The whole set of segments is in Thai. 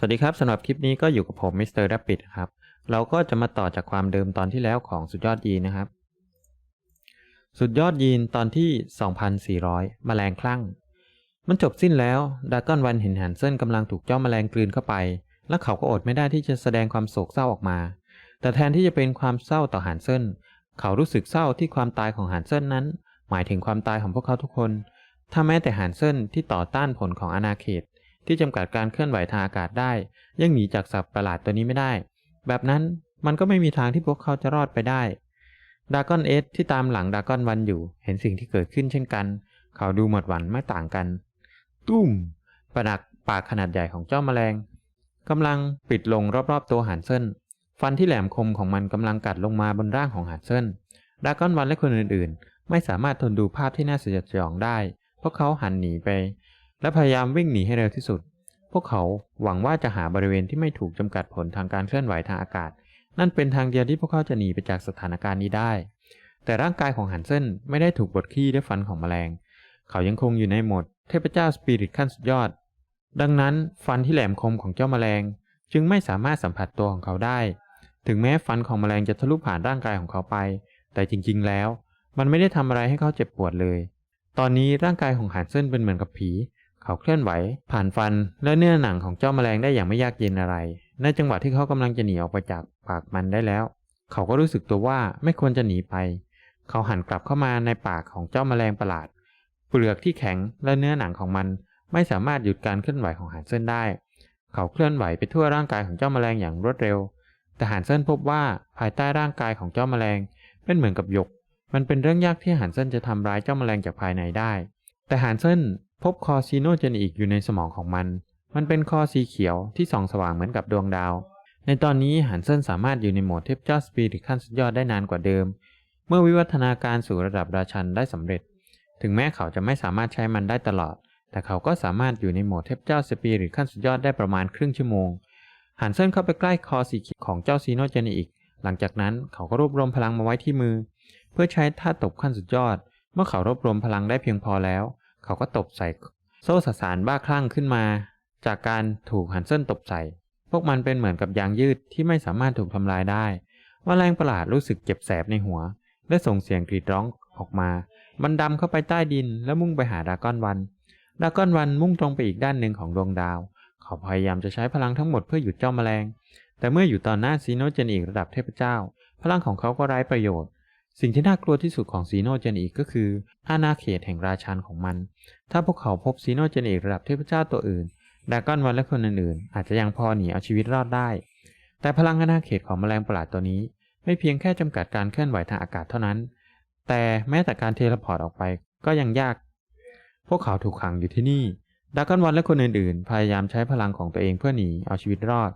สวัสดีครับสำหรับคลิปนี้ก็อยู่กับผมมิสเตอร์ดับปิดครับ เราก็จะมาต่อจากความเดิมตอนที่แล้วของสุดยอดยีนนะครับ สุดยอดยีนตอนที่ 2,400 แมลงคลั่ง มันจบสิ้นแล้วดากอนวันเห็นหันเซินกำลังถูกเจ้าแมลงกลืนเข้าไป และเขาก็อดไม่ได้ที่จะแสดงความโศกเศร้าออกมา แต่แทนที่จะเป็นความเศร้าต่อหันเซินเขารู้สึกเศร้าที่ความตายของหันเซินนั้น หมายถึงความตายของพวกเขาทุกคน ถ้าแม้แต่หันเซินที่ต่อต้านผลของอาณาเขต ที่จำกัดการเคลื่อนไหวทางอากาศได้ ยังหนีจากสัตว์ประหลาดตัวนี้ไม่ได้ แบบนั้นมันก็ไม่มีทางที่พวกเขาจะรอดไปได้ดากอนเอสที่ตามหลังดากอนวันอยู่ เห็นสิ่งที่เกิดขึ้นเช่นกัน เขาดูหมดหวั่นไม่ต่างกัน ตุ้มประดักปากขนาดใหญ่ของเจ้าแมลงกำลังปิดลงรอบๆตัวหันเซินฟันที่แหลมคมของมันกำลังกัดลงมาบนร่างของหันเซินดากอนวันและคนอื่นๆ ไม่สามารถทนดูภาพที่น่าสยดสยองได้ พวกเขาหันหนีไป และพยายามวิ่งหนีให้เร็วที่สุด พวกเขาหวังว่าจะหาบริเวณที่ไม่ถูกจำกัดผลทางการเคลื่อนไหวทางอากาศ นั่นเป็นทางเดียวที่พวกเขาจะหนีไปจากสถานการณ์นี้ได้ แต่ร่างกายของหันเซนไม่ได้ถูกบดขี้ด้วยฟันของแมลง เขายังคงอยู่ในโหมดเทพเจ้าสปิริตขั้นสุดยอด ดังนั้นฟันที่แหลมคมของเจ้าแมลง จึงไม่สามารถสัมผัสตัวของเขาได้ ถึงแม้ฟันของแมลงจะทะลุผ่านร่างกายของเขาไป แต่จริง ๆ แล้ว มันไม่ได้ทำอะไรให้เขาเจ็บปวดเลย ตอนนี้ร่างกายของหันเซนเป็นเหมือนกับผี เขาเคลื่อนไหว ผ่านฟัน และเนื้อหนังของเจ้าแมลงได้อย่างไม่ยากเย็นอะไร ในจังหวะที่เขากำลังจะหนีออกไปจากปากมันได้แล้ว เขาก็รู้สึกตัวว่าไม่ควรจะหนีไป เขาหันกลับเข้ามาในปากของเจ้าแมลงประหลาด เปลือกที่แข็งและเนื้อหนังของมัน ไม่สามารถหยุดการเคลื่อนไหวของหันเส้นได้ เขาเคลื่อนไหวไปทั่วร่างกายของเจ้าแมลงอย่างรวดเร็ว แต่หันเส้นพบว่าภายใต้ร่างกายของเจ้าแมลงเป็นเหมือนกับหยก มันเป็นเรื่องยากที่หันเส้นจะทำร้ายเจ้าแมลงจากภายในได้ แต่หันเส้น พบคอซีโนเจนอีกอยู่ในสมองของมัน มันเป็นคอสีเขียวที่ส่องสว่างเหมือนกับดวงดาว ในตอนนี้หันเซินสามารถอยู่ในโหมดเทพเจ้าสปีริตขั้นสุดยอดได้นานกว่าเดิม เมื่อวิวัฒนาการสู่ระดับราชันได้สำเร็จ ถึงแม้เขาจะไม่สามารถใช้มันได้ตลอด แต่เขาก็สามารถอยู่ในโหมดเทพเจ้าสปีริตขั้นสุดยอดได้ประมาณครึ่งชั่วโมง หันเซินเข้าไปใกล้คอสีเขียวของเจ้าซีโนเจนอีกหลังจากนั้นเขาก็รวบรวมพลังมาไว้ที่มือ เพื่อใช้ท่าตบขั้นสุดยอด เมื่อเขารวบรวมพลังได้เพียงพอแล้ว เขาก็ตบใส่ โซ่สสารบ้าคลั่งขึ้นมา จากการถูกหันเส้นตบใส่ พวกมันเป็นเหมือนกับยางยืดที่ไม่สามารถถูกทำลายได้มแมลงประหลาดรู้สึกเจ็บแสบในหัว และส่งเสียงกรีดร้องออกมา มันดำเข้าไปใต้ดินแล้วมุ่งไปหาดากอนวันดากอนวันมุ่งตรงไปอีกด้านหนึ่งของดวงดาว เขาพยายามจะใช้พลังทั้งหมดเพื่อหยุดเจ้าแมลง แต่เมื่ออยู่ต่อนหน้าซีโนเจนอีกระดับเทพเจ้า พลังของเขาก็ไร้ประโยชน์ สิ่งที่น่ากลัวที่สุดของซีโนเจนอีกก็คืออาณาเขตแห่งราชันของมัน ถ้าพวกเขาพบซีโนเจนเอกระดับเทพเจ้าตัวอื่นดากอนวันและคนอื่นๆ อาจจะยังพอหนีเอาชีวิตรอดได้ แต่พลังอาณาเขตของแมลงประหลาดตัวนี้ ไม่เพียงแค่จำกัดการเคลื่อนไหวทางอากาศเท่านั้น แต่แม้แต่การเทเลพอร์ตออกไปก็ยังยาก พวกเขาถูกขังอยู่ที่นี่ดากอนวันและคนอื่นๆ พยายามใช้พลังของตัวเองเพื่อหนีเอาชีวิตรอด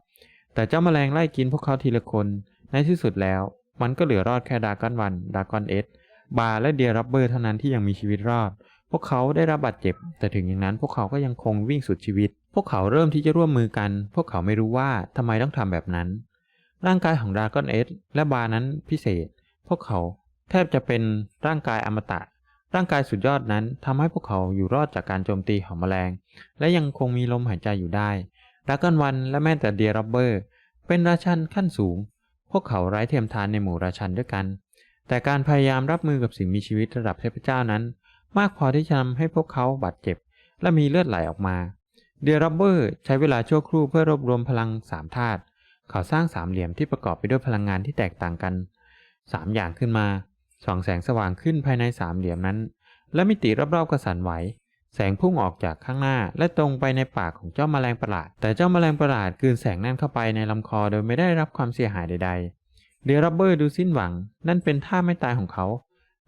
แต่เจ้าแมลงไล่กินพวกเขาทีละคนในที่สุดแล้ว มันก็เหลือรอดแค่ดากอนวันดากอนเอสบาร์และเดียรับเบอร์เท่านั้นที่ยังมีชีวิตรอด พวกเขาได้รับบาดเจ็บ แต่ถึงอย่างนั้นพวกเขาก็ยังคงวิ่งสุดชีวิต พวกเขาเริ่มที่จะร่วมมือกัน พวกเขาไม่รู้ว่าทำไมต้องทำแบบนั้น ร่างกายของดากอนเอสและบาร์นั้นพิเศษ พวกเขาแทบจะเป็นร่างกายอมตะร่างกายสุดยอดนั้นทำให้พวกเขาอยู่รอดจากการโจมตีของแมลง และยังคงมีลมหายใจอยู่ได้ดากอนวันและแม้แต่เดียรับเบอร์ เป็นราชันขั้นสูง พวกเขาไร้เทียมทานในหมู่ราชันด้วยกัน แต่การพยายามรับมือกับสิ่งมีชีวิตระดับเทพเจ้านั้น มากพอที่จะทำให้พวกเขาบาดเจ็บ และมีเลือดไหลออกมา เดียรับเบอร์ใช้เวลาชั่วครู่เพื่อรวบรวมพลังสามธาตุเขาสร้างสามเหลี่ยมที่ประกอบไปด้วยพลังงานที่แตกต่างกันสามอย่างขึ้นมาส่องแสงสว่างขึ้นภายในสามเหลี่ยมนั้น และมิติรอบๆกระสันไหว แสงพุ่งออกจากข้างหน้า และตรงไปในปากของเจ้าแมลงประหลาด แต่เจ้าแมลงประหลาดกลืนแสงนั่นเข้าไปในลำคอโดยไม่ได้รับความเสียหายใดๆเดียรับเบอร์ดูสิ้นหวัง นั่นเป็นท่าไม่ตายของเขา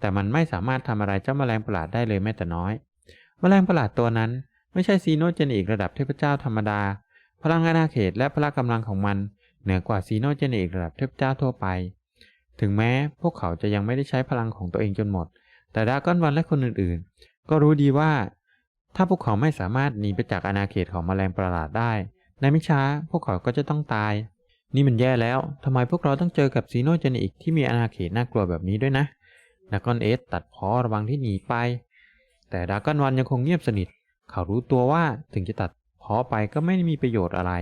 แต่มันไม่สามารถทำอะไรเจ้าแมลงประหลาดได้เลยแม้แต่น้อยแมลงประหลาดตัวนั้นไม่ใช่ซีโนเจนอีกระดับเทพเจ้าธรรมดา พลังอาณาเขตและพละกำลังของมันเหนือกว่าซีโนเจนอีกระดับเทพเจ้าทั่วไป ถึงแม้พวกเขาจะยังไม่ได้ใช้พลังของตัวเองจนหมด แต่ดากอนวันและคนอื่นๆ ก็รู้ดีว่า ถ้าพวกเขาไม่สามารถหนีไปจากอาณาเขตของแมลงประหลาดได้ ในไม่ช้าพวกเขาก็จะต้องตาย นี่มันแย่แล้ว ทำไมพวกเราต้องเจอกับซีโนเจนอีกที่มีอาณาเขตน่ากลัวแบบนี้ด้วยนะดากอนเอสตัดพอระวังที่หนีไป แต่ดากอนวันยังคงเงียบสนิท เขารู้ตัวว่าถึงจะตัดพอไปก็ไม่มีประโยชน์อะไร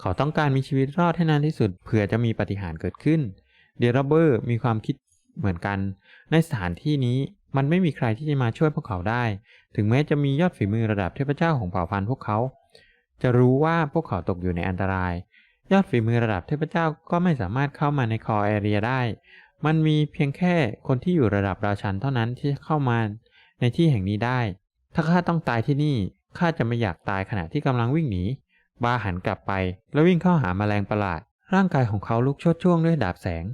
เขาต้องการมีชีวิตรอดให้นานที่สุดเผื่อจะมีปาฏิหารย์เกิดขึ้น เดรเบอร์มีความคิดเหมือนกัน ในสถานที่นี้ มันไม่มีใครที่จะมาช่วยพวกเขาได้ ถึงแม้จะมียอดฝีมือระดับเทพเจ้าของเผ่าพันธุ์พวกเขา จะรู้ว่าพวกเขาตกอยู่ในอันตราย ยอดฝีมือระดับเทพเจ้าก็ไม่สามารถเข้ามาในคอแอเรียได้ มันมีเพียงแค่คนที่อยู่ระดับราชันเท่านั้นที่เข้ามาในที่แห่งนี้ได้ ถ้าข้าต้องตายที่นี่ ข้าจะไม่อยากตายขณะที่กำลังวิ่งหนี บาหันกลับไป แล้ววิ่งเข้าหาแมลงประหลาด ร่างกายของเขาลุกชดช่วงด้วยดาบแสง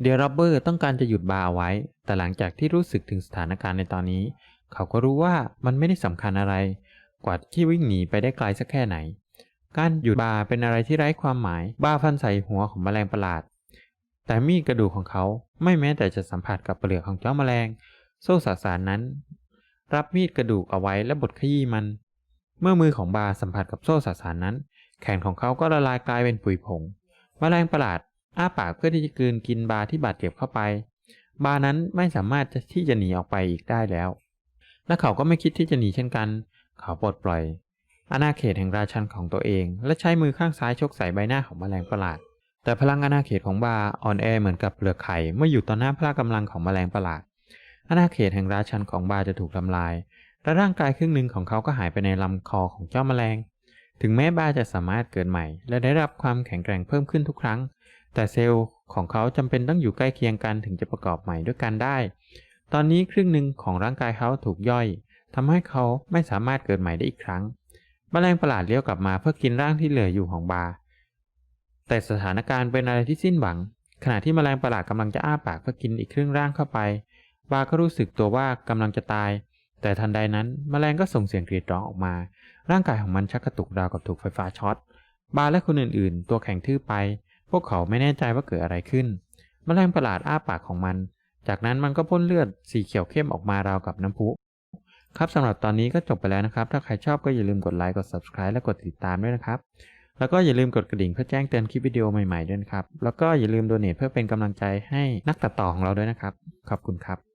เดียร์รับเบอร์ต้องการจะหยุดบาเอาไว้ แต่หลังจากที่รู้สึกถึงสถานการณ์ในตอนนี้ เขาก็รู้ว่ามันไม่ได้สำคัญอะไร กว่าที่วิ่งหนีไปได้ไกลสักแค่ไหน การหยุดบาเป็นอะไรที่ไร้ความหมาย บาฟันใส่หัวของแมลงประหลาด แต่มีดกระดูกของเขาไม่แม้แต่จะสัมผัสกับเปลือกของเจ้าแมลง โซ่สสารนั้น รับมีดกระดูกเอาไว้และบดขยี้มัน เมื่อมือของบาสัมผัสกับโซ่สสารนั้น แขนของเขาก็ละลายกลายเป็นปุ๋ยผง แมลงประหลาดอ้าปากเพื่อที่จะกลืนกินบาที่บาดเจ็บเข้าไป บานั้นไม่สามารถที่จะหนีออกไปอีกได้แล้ว และเขาก็ไม่คิดที่จะหนีเช่นกัน เขาปลดปล่อยอาณาเขตแห่งราชันของตัวเอง และใช้มือข้างซ้ายชกใส่ใบหน้าของแมลงประหลาด แต่พลังอาณาเขตของบาอ่อนแอเหมือนกับเปลือกไข่เมื่ออยู่ต่อหน้าพละกำลังของแมลงประหลาดอาณาเขตแห่งราชันของบาจะถูกทำลาย และร่างกายครึ่งหนึ่งของเขาก็หายไปในลำคอของเจ้าแมลง ถึงแม้บาจะสามารถเกิดใหม่ และได้รับความแข็งแกร่งเพิ่มขึ้นทุกครั้ง แต่เซลล์ของเขาจำเป็นต้องอยู่ใกล้เคียงกันถึงจะประกอบใหม่ด้วยกันได้ ตอนนี้ครึ่งหนึ่งของร่างกายเขาถูกย่อยทำให้เขาไม่สามารถเกิดใหม่ได้อีกครั้งแมลงประหลาดเลี้ยวกลับมาเพื่อกินร่างที่เหลืออยู่ของบา แต่สถานการณ์เป็นอะไรที่สิ้นหวัง ขณะที่แมลงประหลาดกำลังจะอ้าปากเพื่อกินอีกครึ่งร่างเข้าไป บาก็รู้สึกตัวว่ากำลังจะตาย แต่ทันใดนั้นแมลงก็ส่งเสียงกรีดร้องออกมา ร่างกายของมันชักกระตุกราวกับถูกไฟฟ้าช็อต บาและคนอื่นๆ ตัวแข็งทื่อไป พวกเขาไม่แน่ใจว่าเกิดอะไรขึ้นแมลงประหลาดอ้าปากของมัน จากนั้นมันก็พ่นเลือดสีเขียวเข้มออกมาราวกับน้ำพุ ครับสำหรับตอนนี้ก็จบไปแล้วนะครับ ถ้าใครชอบก็อย่าลืมกดไลค์ กด subscribe และกดติดตามด้วยนะครับ แล้วก็อย่าลืมกดกระดิ่งเพื่อแจ้งเตือนคลิปวิดีโอใหม่ๆด้วยนะครับ แล้วก็อย่าลืมโดเนทเพื่อเป็นกำลังใจให้นักตัดต่อของเราด้วยนะครับ ขอบคุณครับ